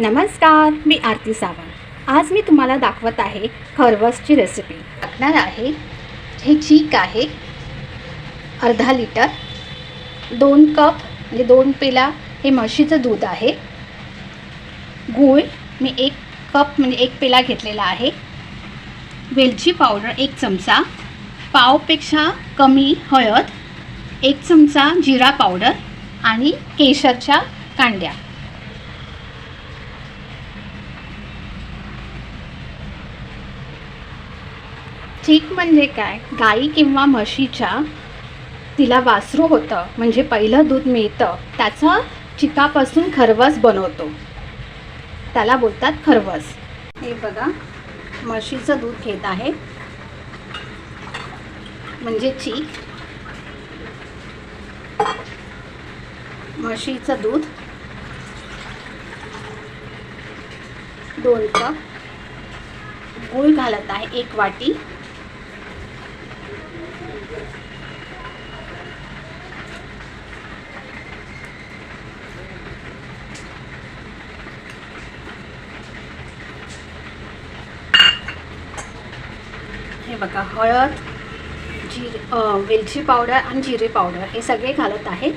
नमस्कार मी आरती सावंत. आज मी तुम्हाला दाखवत आहे खरवसची रेसिपी टाकणार आहे. हे चीक आहे. अर्धा लिटर. दोन कप म्हणजे दोन पेला हे म्हशीचं दूध आहे. गूळ मी एक कप म्हणजे एक पेला घेतलेला आहे. वेलची पावडर एक चमचा. पावपेक्षा कमी हळद एक चमचा जिरा पावडर आणि केशरच्या कांड्या. शीख म्हणजे काय? गाई किंवा म्हशीच्या तिला वासरू होतं म्हणजे पहिलं दूध मिळतं त्याचं चिकापासून खरवस बनवतो. त्याला बोलतात खरवस. हे बघा म्हशीचं दूध घेत आहे. म्हणजे चीक. म्हशीचं दूध. दोन कप. गूळ घालत आहे एक वाटी. हे बघा हळद जिरे वेलची पावडर आणि जिरे पावडर हे सगळे घालत आहे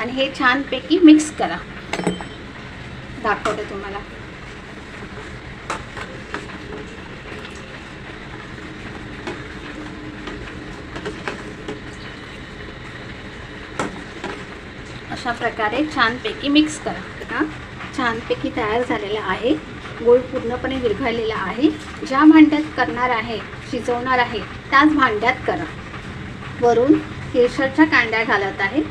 आणि हे छानपैकी मिक्स करा. दाखवते तुम्हाला. अशा प्रकारे छानपैकी मिक्स करा. हां छानपैकी तयार झालेलं आहे. गोळ पूर्णपणे विरघळलेला आहे. ज्या भांड्यात करणार आहे शिजवणार आहे त्याच भांड्यात करा. वरून केशरच्या कांड्या घालत आहे.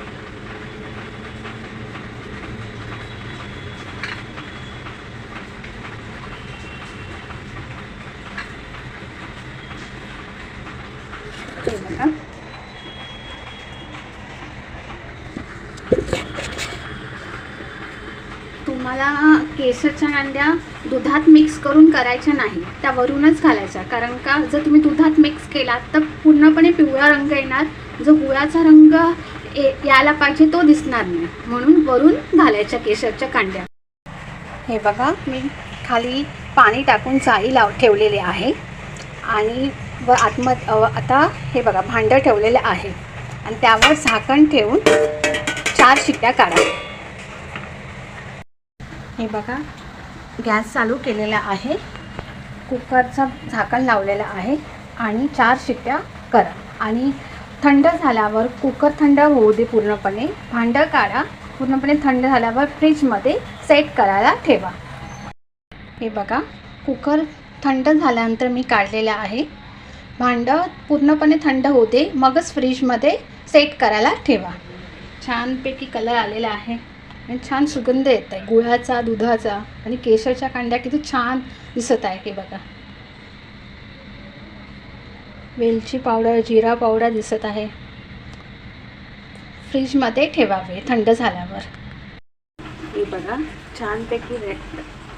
बघा. मला केशरच्या अंड्या दुधात मिक्स करून करायच्या नाही त्या वरूनच घालायच्या. कारण का जर तुम्ही दुधात मिक्स केलात तर पूर्णपणे पिवळा रंग येणार. जो गुळाचा रंग ये- यायला पाहिजे तो दिसणार नाही. म्हणून वरून घालायच्या केशरच्या कांड्या. हे बघा मी खाली पाणी टाकून जाळी लाव ठेवलेली आहे. आणि व आतमध आता हे बघा भांडं ठेवलेलं आहे. आणि त्यावर झाकण ठेवून चार शिट्ट्या काढा. हे बघा गॅस चालू केलेला आहे. कुकरचं झाकण लावलेलं आहे आणि चार शिट्ट्या करा. आणि थंड झाल्यावर कुकर थंड होऊ दे पूर्णपणे. भांडं काढा. पूर्णपणे थंड झाल्यावर फ्रीजमध्ये सेट करायला ठेवा. हे बघा कुकर थंड झाल्यानंतर मी काढलेलं आहे. भांडं पूर्णपणे थंड होते मगच फ्रीजमध्ये सेट करायला ठेवा. छानपैकी कलर आलेला आहे. आणि छान सुगंध येत आहे. गुळाचा दुधाचा आणि केशरच्या कांड्या किती छान दिसत आहे. हे बघा. वेलची पावडर जिरा पावडर दिसत आहे. फ्रीजमध्ये ठेवावे. थंड झाल्यावर. हे बघा. छानपैकी रे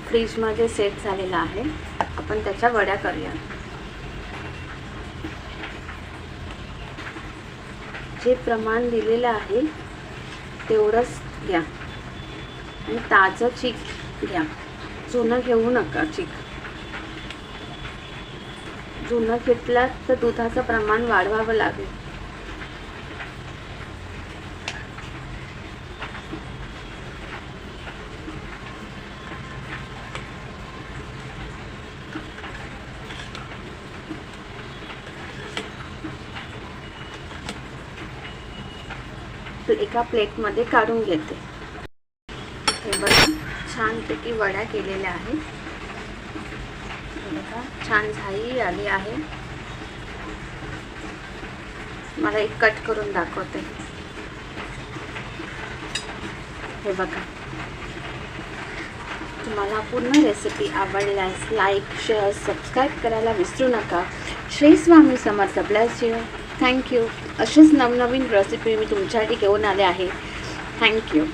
फ्रीजमध्ये सेट झालेला आहे. आपण त्याच्या वड्या करूया. जे प्रमाण दिलेलं आहे तेवढंच घ्या. आणि ताजं चीक घ्या. जुनं घेऊ नका चीक. जुनं घेतलं तर दुधाचं प्रमाण वाढवावं लागेल. एका प्लेटमध्ये काढून घेते. हे बघा छानपैकी वड्या केलेल्या आहेत. बघा छान झाई आली आहे. मला एक कट करून दाखवते. हे बघा. तुम्हाला पूर्ण रेसिपी आवडल्यास लाईक शेअर सबस्क्राईब करायला विसरू नका. Shri Swami Samarth bless you thank you अशीच नवनवीन रेसिपी मी तुमच्यासाठी घेऊन आले आहे. थँक्यू